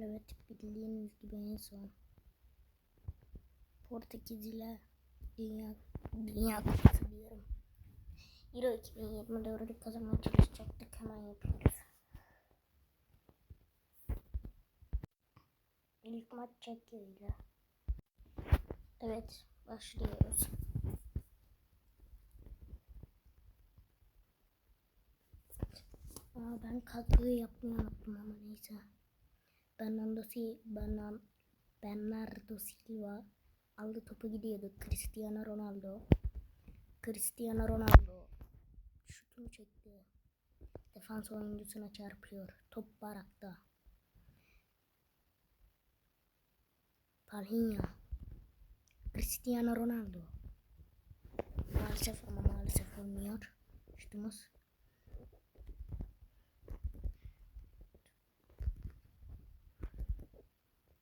Evet bildiğiniz gibi en son Portekiz ile Dünya Dünya Kupası diyorum. Euro 2024'ü kazanmaya çalışacaktık hemen yapıyoruz. İlk maç Çekya. Evet başlıyoruz. Aa, ben kadroyu yapmayı unuttum ama neyse. Bernardo, Bernan Bernardo Silva aldı topu gidiyordu. Cristiano Ronaldo. Cristiano Ronaldo şutunu çekti. Defans oyuncusuna çarpıyor. Top barakta. Palhinha. Cristiano Ronaldo. Maalesef ama maalesef olmuyor. Şutumuz.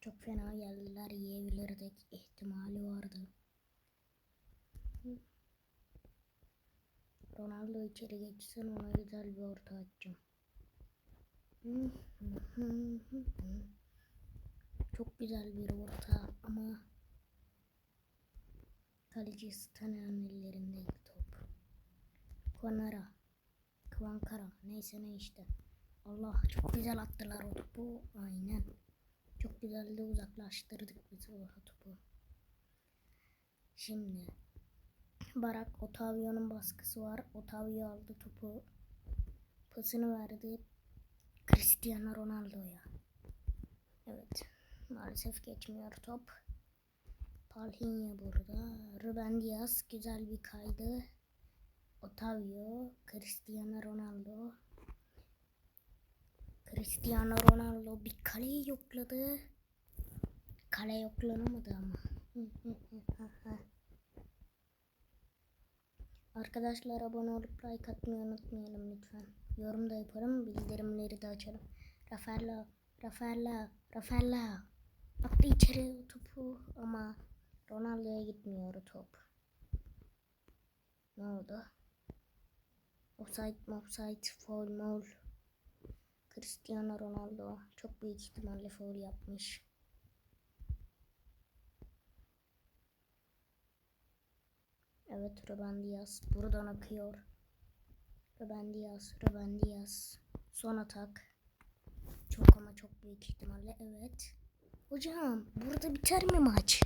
Çok fena geldiler. Yiyebilirdik. ihtimali vardı. Ronaldo içeri geçsin ona güzel bir orta atacağım. Çok güzel bir orta ama kaleci Stana'nın ellerindeydi top. Konara, Kvankara neyse ne işte. Allah çok güzel attılar o topu. Aynen. Çok güzel de uzaklaştırdık biz o topu. Şimdi Barak Otavio'nun baskısı var. Otavio aldı topu. Pasını verdi Cristiano Ronaldo'ya. Evet. Maalesef geçmiyor top. Palhinha burada. Ruben Diaz güzel bir kaydı. Otavio, Cristiano Ronaldo. Cristiano Ronaldo bir kaleyi yokladı. Kale yoklanamadı ama. Arkadaşlar abone olup like atmayı unutmayalım lütfen. Yorum da yaparım, bildirimleri de açarım. Rafaela, Rafaela, Rafaela. Attı içeri topu ama Ronaldo'ya gitmiyor top. Ne oldu? Offside, offside, foul, foul. Cristiano Ronaldo çok büyük ihtimalle foul yapmış. Evet Ruben Diaz buradan akıyor. Ruben Diaz, Ruben Diaz. Son atak. Çok ama çok büyük ihtimalle evet. Hocam burada biter mi maç?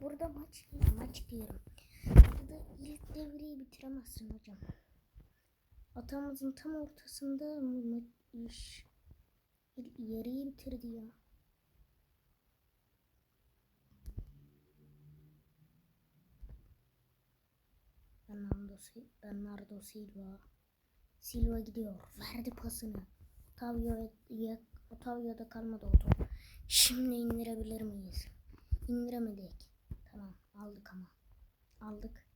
Burada maç maç diyorum. Burada ilk devreyi bitiremezsin hocam. Atamızın tam ortasında iş yarıyı bitirdi ya. Bernardo, Bernardo Silva. Silva gidiyor. Verdi pasını. Otavio'ya Otavio'da kalmadı o. Şimdi indirebilir miyiz? İndiremedik. Tamam aldık ama. Aldık.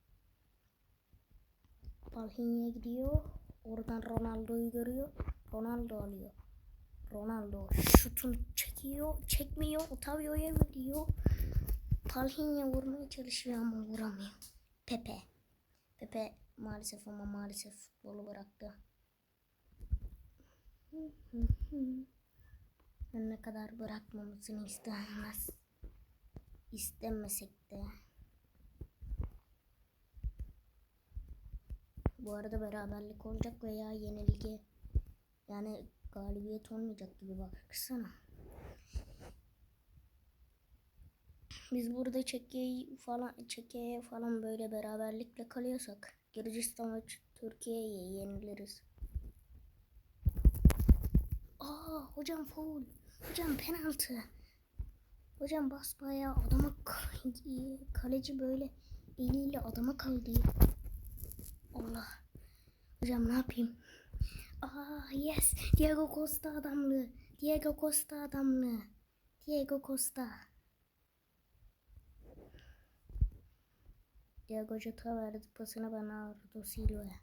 Palhinha gidiyor. Oradan Ronaldo'yu görüyor. Ronaldo alıyor. Ronaldo şutunu çekiyor. Çekmiyor. Otavio'ya veriyor. Palhinha vurmaya çalışıyor ama vuramıyor. Pepe. Pepe maalesef ama maalesef futbolu bıraktı. Ne kadar bırakmamasını istemez. İstemesek de. Bu arada beraberlik olacak veya yenilgi yani galibiyet olmayacak gibi baksana. Biz burada Çekya'yı falan Çekya'ya falan böyle beraberlikle kalıyorsak Gürcistan ve Türkiye'ye yeniliriz. Aa hocam foul. Hocam penaltı. Hocam basbayağı adama kaleci böyle eliyle adama kaldı. Allah. Hocam ne yapayım? Aa yes. Diego Costa adamlı. Diego Costa adamlı. Diego Costa. Diego Jota verdi pasını Bernardo Silva'ya.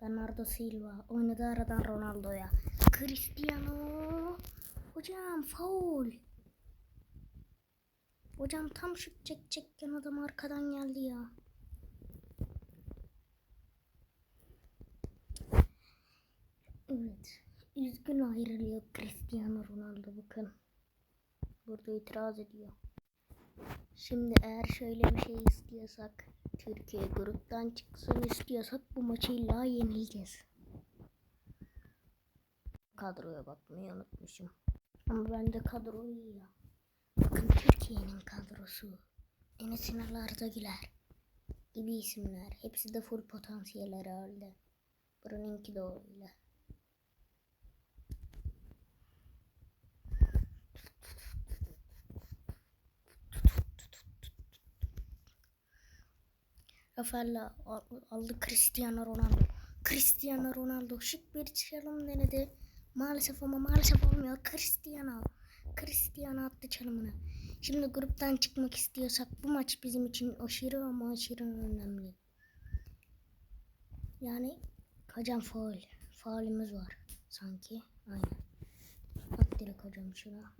Bernardo Silva oynadı aradan Ronaldo'ya. Cristiano. Hocam foul. Hocam tam şut çekecekken adam arkadan geldi ya. Evet. Üzgün ayrılıyor Cristiano Ronaldo bakın. Burada itiraz ediyor. Şimdi eğer şöyle bir şey istiyorsak Türkiye gruptan çıksın istiyorsak bu maçı illa yenileceğiz. Kadroya bakmayı unutmuşum. Ama bence kadro iyi ya. Bakın Türkiye'nin kadrosu. Enes Ünal Güler gibi isimler. Hepsi de full potansiyel herhalde. Buranınki de öyle. Rafaella al- aldı Cristiano Ronaldo. Cristiano Ronaldo şık bir çalım denedi. Maalesef ama maalesef olmuyor. Cristiano. Cristiano attı çalımını. Şimdi gruptan çıkmak istiyorsak bu maç bizim için aşırı ama aşırı önemli. Yani hocam faul. Faulümüz var sanki. Aynen. At direkt hocam şuna.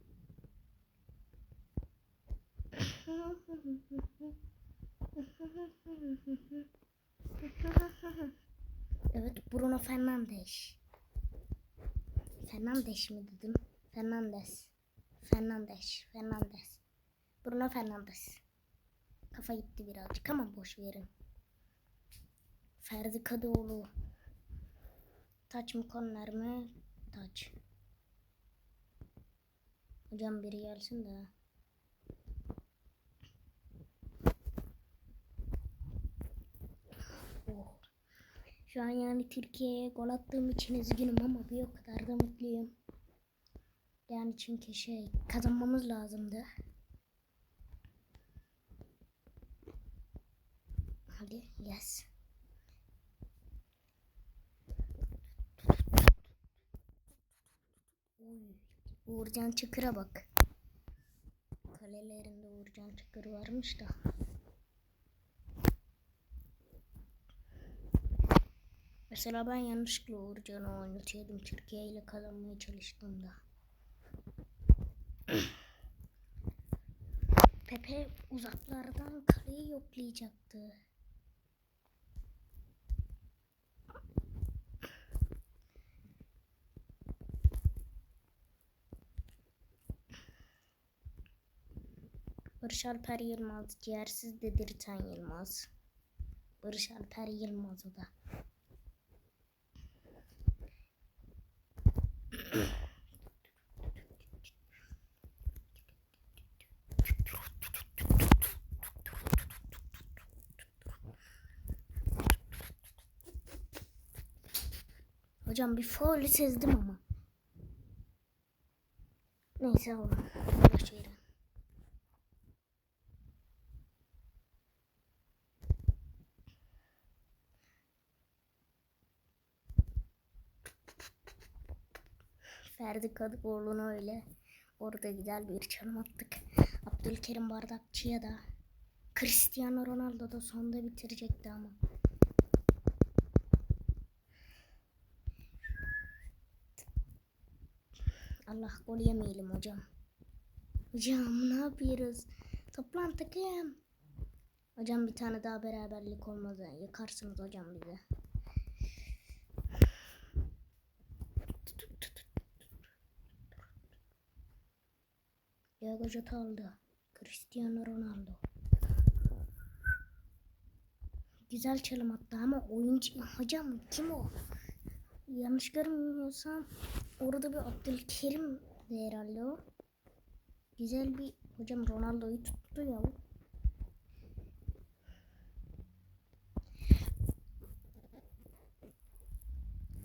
Evet Bruno Fernandes. Fernandes mi dedim? Fernandes. Fernandes. Fernandes. Bruno Fernandes. Kafa gitti birazcık ama boş verin. Ferdi Kadıoğlu. Taç mı korner mi? Taç. Hocam biri gelsin de. Şu an yani Türkiye'ye gol attığım için üzgünüm ama bir o kadar da mutluyum. Yani çünkü şey kazanmamız lazımdı. Hadi yes. Uğurcan Çakır'a bak. Kalelerinde Uğurcan Çakır varmış da. Mesela ben yanlışlıkla Uğurcan'ı oynatıyordum Türkiye ile kazanmaya çalıştığımda. Pepe uzaklardan kaleyi yoklayacaktı. Barış Alper Yılmaz, ciğersiz dedirten Yılmaz. Barış Alper Yılmaz o da. Hocam bir faulü sezdim ama. Neyse. Boş verin. Ferdi Kadıoğlu'na öyle orada güzel bir çalım attık. Abdülkerim Bardakçı'ya da Cristiano Ronaldo da sonda bitirecekti ama. Allah gol yemeyelim hocam. Hocam ne yapıyoruz? Toplan takım. Hocam bir tane daha beraberlik olmaz. Yakarsınız hocam bize. Diego Jota aldı. Cristiano Ronaldo. Güzel çalım attı ama oyuncu hocam kim o? Yanlış görmüyorsam orada bir Abdülkerim de herhalde o. Güzel bir hocam Ronaldo'yu tuttu ya.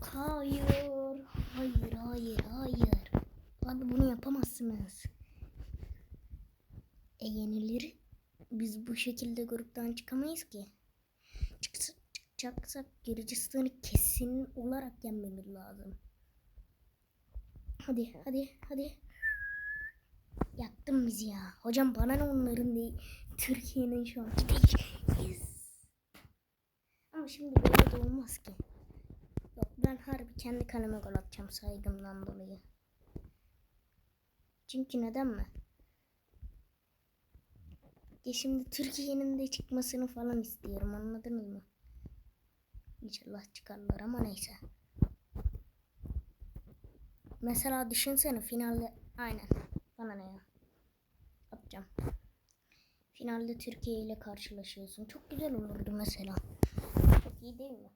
Hayır, hayır, hayır, hayır. Abi bunu yapamazsınız. E yenilir. Biz bu şekilde gruptan çıkamayız ki. Çıksa, çıkacaksak Gürcistan'ı kesin olarak yenmemiz lazım. Hadi, hadi, hadi. Yaktın bizi ya. Hocam bana ne onların değil. Türkiye'nin şu an. Yes. Ama şimdi böyle de olmaz ki. Yok ben harbi kendi kaleme gol atacağım saygımdan dolayı. Çünkü neden mi? Ya şimdi Türkiye'nin de çıkmasını falan istiyorum anladınız mı? İnşallah çıkarlar ama neyse. Mesela düşünsene finalde aynen bana ne ya. yapacağım. Finalde Türkiye ile karşılaşıyorsun. Çok güzel olurdu mesela. Çok iyi değil mi?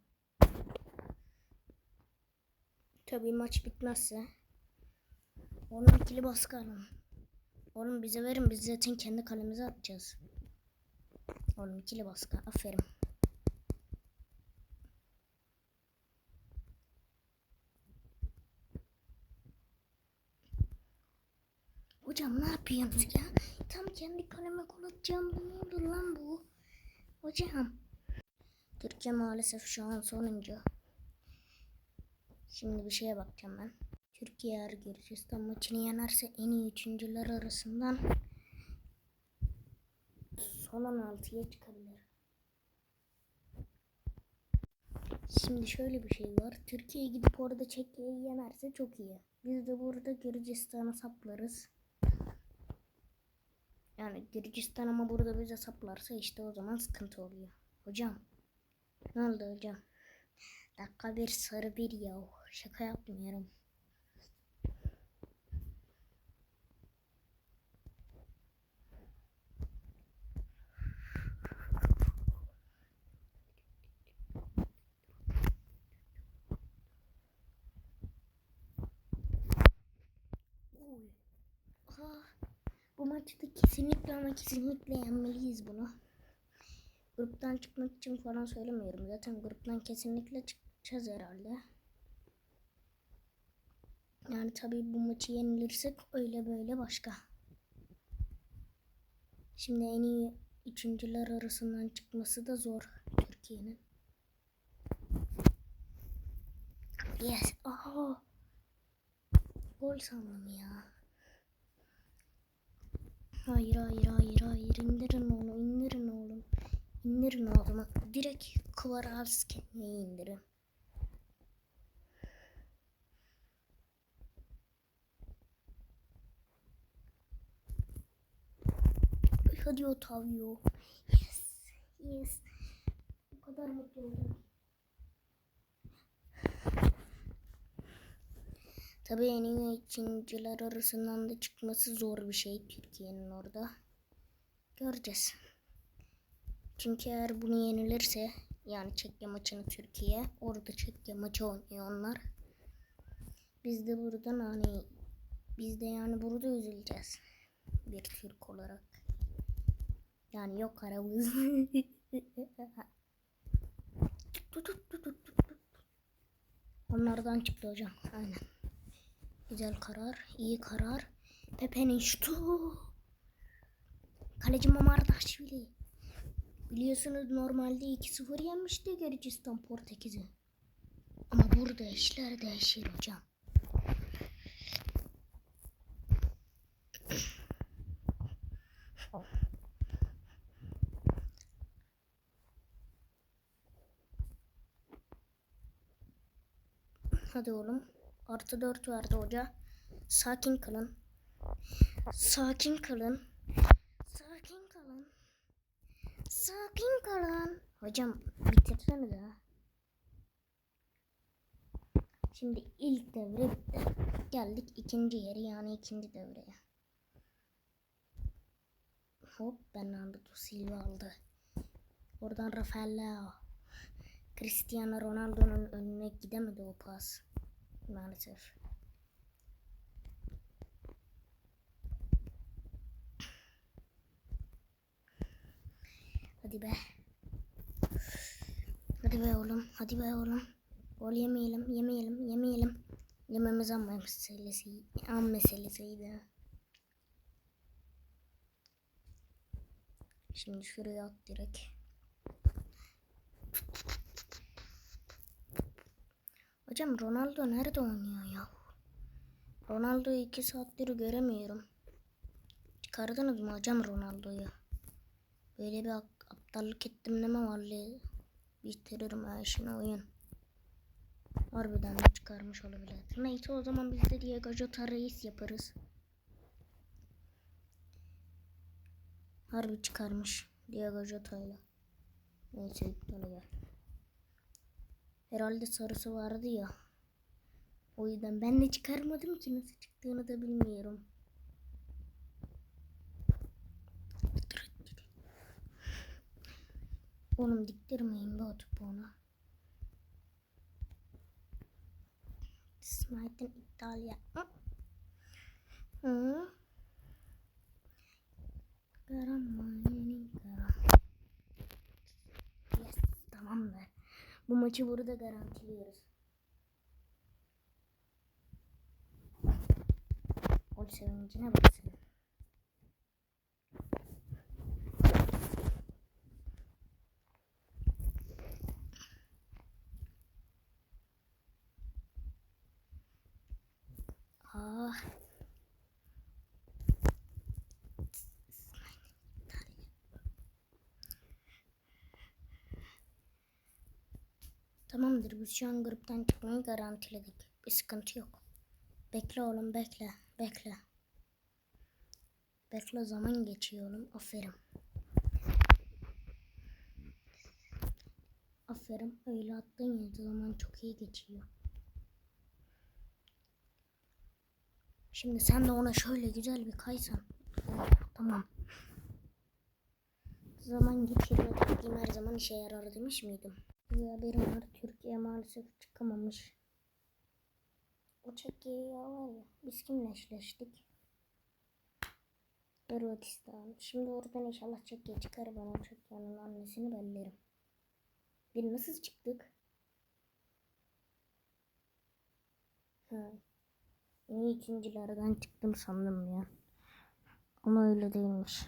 Tabii maç bitmezse. Onun ikili baskı alalım. Oğlum bize verin biz zaten kendi kalemize atacağız. Oğlum ikili baskı aferin. Yapıyorsunuz ya? Tam kendi kaleme gol atacağım. Ne olur lan bu? Hocam. Türkiye maalesef şu an sonuncu. Şimdi bir şeye bakacağım ben. Türkiye eğer Gürcistan maçını yenerse en iyi üçüncüler arasından son 16'ya çıkabilir. Şimdi şöyle bir şey var. Türkiye gidip orada Çekya'yı yenerse çok iyi. Biz de burada Gürcistan'a saplarız. Yani Gürcistan ama burada bize saplarsa işte o zaman sıkıntı oluyor. Hocam. Ne oldu hocam? Dakika bir sarı bir yav. Şaka yapmıyorum. Oy. Ah, bu maçta kesinlikle ama kesinlikle yenmeliyiz bunu. Gruptan çıkmak için falan söylemiyorum. Zaten gruptan kesinlikle çıkacağız herhalde. Yani tabii bu maçı yenilirsek öyle böyle başka. Şimdi en iyi üçüncüler arasından çıkması da zor Türkiye'nin. Yes. Aha. Gol sandım ya. Hayır hayır hayır hayır indirin onu indirin oğlum. İndirin oğlumu. Direkt Kvaratskhelia indirin. Hadi Otavio. Yes. Yes. Bu kadar mutlu oldum. Tabii en iyi ikinciler arasından da çıkması zor bir şey Türkiye'nin orada. Göreceğiz. Çünkü eğer bunu yenilirse yani Çekya maçını Türkiye orada Çekya maçı oynuyor onlar. Biz de buradan hani biz de yani burada üzüleceğiz. Bir Türk olarak. Yani yok aramız. Onlardan çıktı hocam. Aynen. Güzel karar. iyi karar. Pepe'nin şutu. Kaleci Mamardaşvili. Biliyorsunuz normalde 2-0 yenmişti Gürcistan Portekiz'i. Ama burada işler değişir hocam. Hadi oğlum. Artı 4 verdi hoca. Sakin kalın. Sakin kalın. Sakin kalın. Sakin kalın. Hocam bitirsene de. Şimdi ilk devre bitti. Geldik ikinci yeri yani ikinci devreye. Hop Bernardo Silva aldı. Oradan Rafael. Cristiano Ronaldo'nun önüne gidemedi o pas. Maalesef. Hadi be. Hadi be oğlum. Hadi be oğlum. Gol yemeyelim. Yemeyelim. Yemeyelim. Yememiz an meselesi. An meselesiydi. Şimdi şuraya at direkt. Hocam Ronaldo nerede oynuyor ya? Ronaldo'yu iki saattir göremiyorum. Çıkardınız mı hocam Ronaldo'yu? Böyle bir aptallık ettim deme vallahi. Bitiririm ha işini oyun. Harbiden de çıkarmış olabilir. Neyse o zaman biz de Diego Jota reis yaparız. Harbi çıkarmış Diego Jota'yla. Neyse iptal gel. Herhalde sarısı vardı ya. O yüzden ben de çıkarmadım ki nasıl çıktığını da bilmiyorum. Oğlum diktirmeyin bu atıp ona. Smite'ın iptal yapma. Hı? Karanma. Bu maçı burada garantiliyoruz. Gol sevincine baksana. Tamamdır biz şu an gruptan çıkmayı garantiledik. Bir sıkıntı yok. Bekle oğlum bekle. Bekle. Bekle zaman geçiyor oğlum. Aferin. Aferin. Öyle attın ya zaman çok iyi geçiyor. Şimdi sen de ona şöyle güzel bir kaysan. Tamam. Zaman geçirme taktiğim her zaman işe yarar demiş miydim? Bir haberim var. Türkiye maalesef çıkamamış. O Çekya'yı var ya. Biz kimle eşleştik? Hırvatistan. Şimdi oradan inşallah Çekya çıkar. Ben o Çekya'nın annesini bellerim. Bir nasıl çıktık? Ha. En ikincilerden çıktım sandım ya. Ama öyle değilmiş.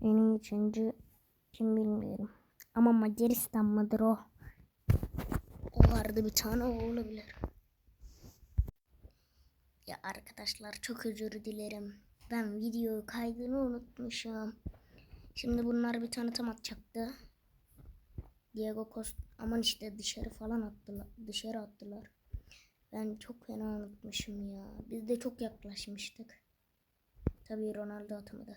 En iyi üçüncü kim bilmiyorum. Ama Macaristan mıdır o? O vardı bir tane o olabilir. Ya arkadaşlar çok özür dilerim. Ben video kaydını unutmuşum. Şimdi bunlar bir tanıtım atacaktı. Diego Costa aman işte dışarı falan attılar. Dışarı attılar. Ben çok fena unutmuşum ya. Biz de çok yaklaşmıştık. Tabii Ronaldo atamadı.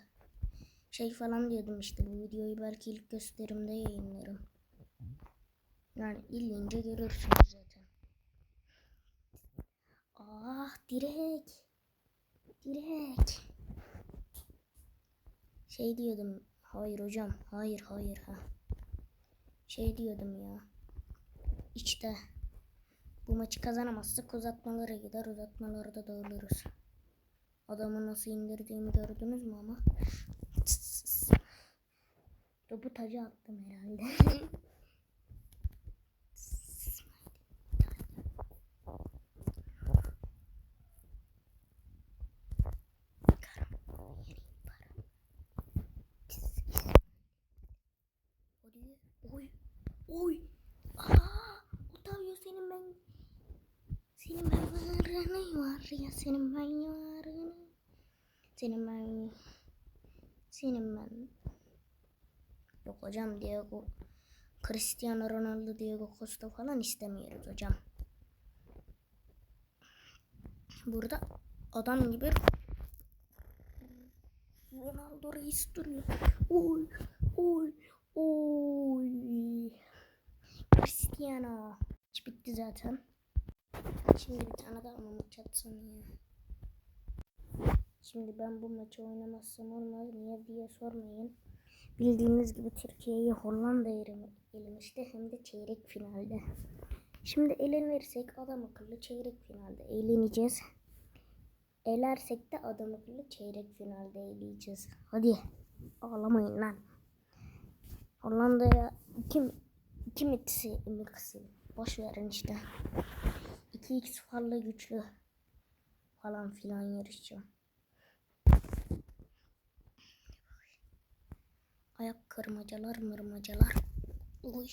Şey falan diyordum işte bu videoyu belki ilk gösterimde yayınlarım. Yani ilince görürsünüz zaten. Ah direkt. Direkt. Şey diyordum. Hayır hocam. Hayır hayır ha. Şey diyordum ya. İşte. Bu maçı kazanamazsak uzatmalara gider. Uzatmalarda dağılırız. Adamı nasıl indirdiğimi gördünüz mü ama? Topu taca attım herhalde. Oy, oy. Aa, Otavio senin ben senin ben varını var ya senin ben yarını. Senin ben senin ben Yok hocam Diego Cristiano Ronaldo Diego Costa falan istemiyoruz hocam. Burada adam gibi Ronaldo reis duruyor. Oy oy oy. Cristiano. Hiç bitti zaten. Şimdi bir tane daha mı çatsam ya. Şimdi ben bu maçı oynamazsam olmaz. Niye diye sormayın. Bildiğiniz gibi Türkiye'yi Hollanda elemişti hem de çeyrek finalde. Şimdi elenirsek adam akıllı çeyrek finalde eğleneceğiz. Elersek de adam akıllı çeyrek finalde eğleneceğiz. Hadi ağlamayın lan. Hollanda'ya kim kim itisi imikisi boş verin işte. 2x fazla güçlü falan filan yarışacağım. Ayak kırmacalar mırmacalar. Uy,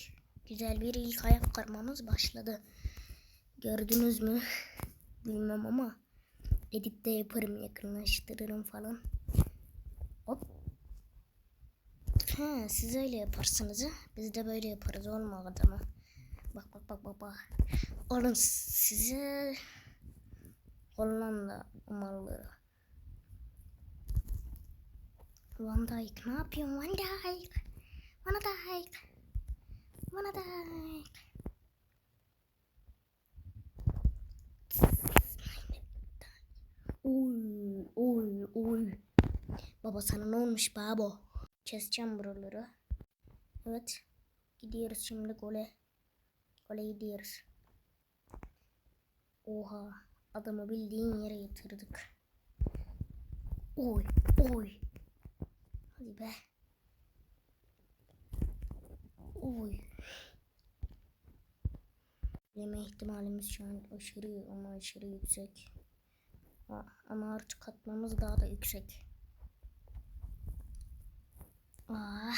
güzel bir ilk ayak kırmamız başladı. Gördünüz mü? Bilmem ama editte yaparım yakınlaştırırım falan. Hop. He, siz öyle yaparsınız ha? Biz de böyle yaparız olmadı mı? Bak bak bak bak bak. Size Hollanda malları. Van Dijk ne yapıyorsun Van Dijk? Van Dijk. Van Dijk. Oy oy oy. Baba sana ne olmuş babo? Keseceğim buraları. Evet. Gidiyoruz şimdi gole. Gole gidiyoruz. Oha. Adamı bildiğin yere yatırdık. Oy. Oy. Hadi be. Oy. Yeme ihtimalimiz şu an aşırı ama aşırı yüksek. Ama artık atmamız daha da yüksek. Ah.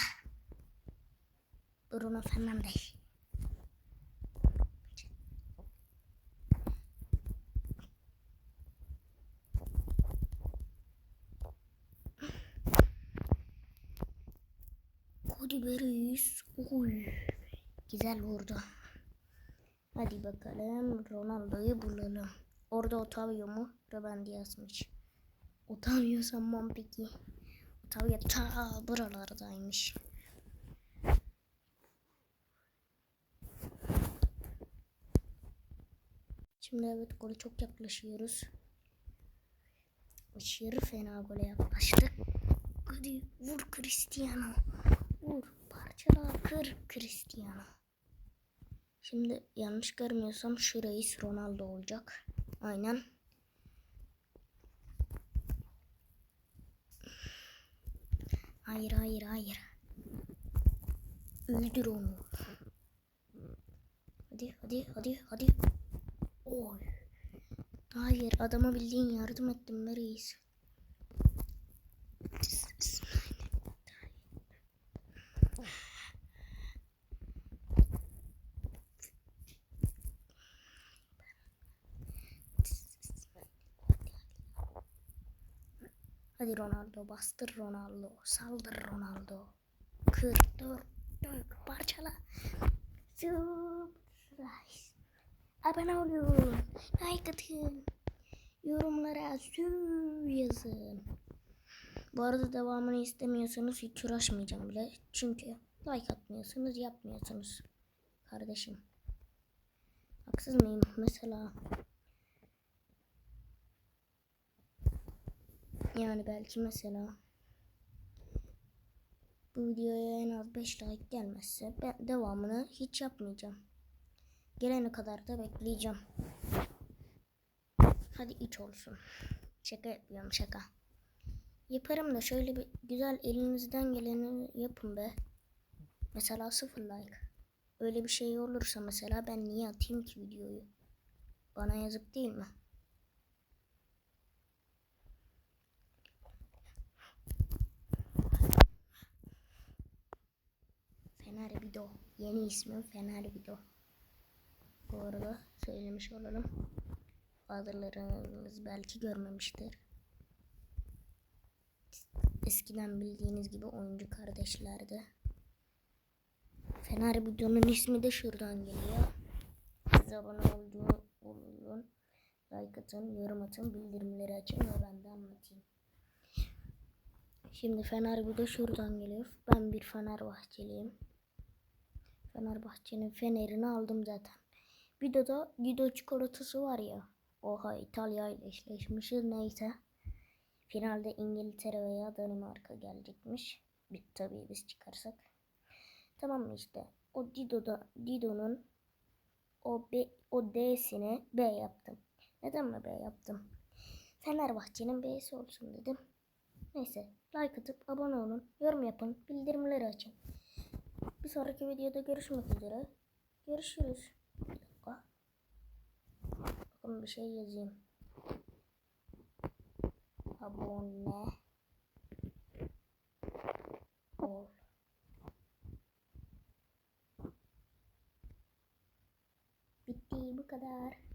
Bruno Fernandes. Cody Berries. Uy. Güzel vurdu. Hadi bakalım Ronaldo'yu bulalım. Orada Otavio mu? Ruben Dias'mış. Otavio sanmam peki. Otavio ta buralardaymış. Şimdi evet gole çok yaklaşıyoruz. Aşırı fena gole yaklaştık. Hadi vur Cristiano. Vur parçala kır Cristiano. Şimdi yanlış görmüyorsam şu reis Ronaldo olacak. Aynen. Hayır hayır hayır. Öldür onu. Hadi hadi hadi hadi. Oy. Hayır adama bildiğin yardım ettim be reis. Hadi Ronaldo bastır Ronaldo. Saldır Ronaldo. Kır dur dök parçala. Surprise. Abone olun. Like atın. Yorumlara su yazın. Bu arada devamını istemiyorsanız hiç uğraşmayacağım bile. Çünkü like atmıyorsunuz yapmıyorsunuz. Kardeşim. Haksız mıyım? Mesela Yani belki mesela bu videoya en az 5 like gelmezse ben devamını hiç yapmayacağım. Gelene kadar da bekleyeceğim. Hadi 3 olsun. Şaka yapıyorum şaka. Yaparım da şöyle bir güzel elinizden geleni yapın be. Mesela 0 like. Öyle bir şey olursa mesela ben niye atayım ki videoyu? Bana yazık değil mi? Fener Bido. Yeni ismim Fener Bido. Bu arada söylemiş olalım. Bazılarınız belki görmemiştir. Eskiden bildiğiniz gibi oyuncu kardeşlerdi. Fener Bido'nun ismi de şuradan geliyor. Siz abone olduğu olun. Like atın, yorum atın, bildirimleri açın ve ben de anlatayım. Şimdi Fener Bido şuradan geliyor. Ben bir Fenerbahçeliyim. Fenerbahçe'nin fenerini aldım zaten. Bir de da Guido çikolatası var ya. Oha İtalya ile eşleşmişiz neyse. Finalde İngiltere veya Danimarka gelecekmiş. Bir, tabii biz çıkarsak. Tamam mı işte. O Dido'da Dido'nun o B, o D'sini B yaptım. Neden mi B yaptım? Fenerbahçe'nin B'si olsun dedim. Neyse like atıp abone olun, yorum yapın, bildirimleri açın. Bir sonraki videoda görüşmek üzere. Görüşürüz. Bir dakika. Bakın bir şey yazayım. Abone ol. Bitti bu kadar.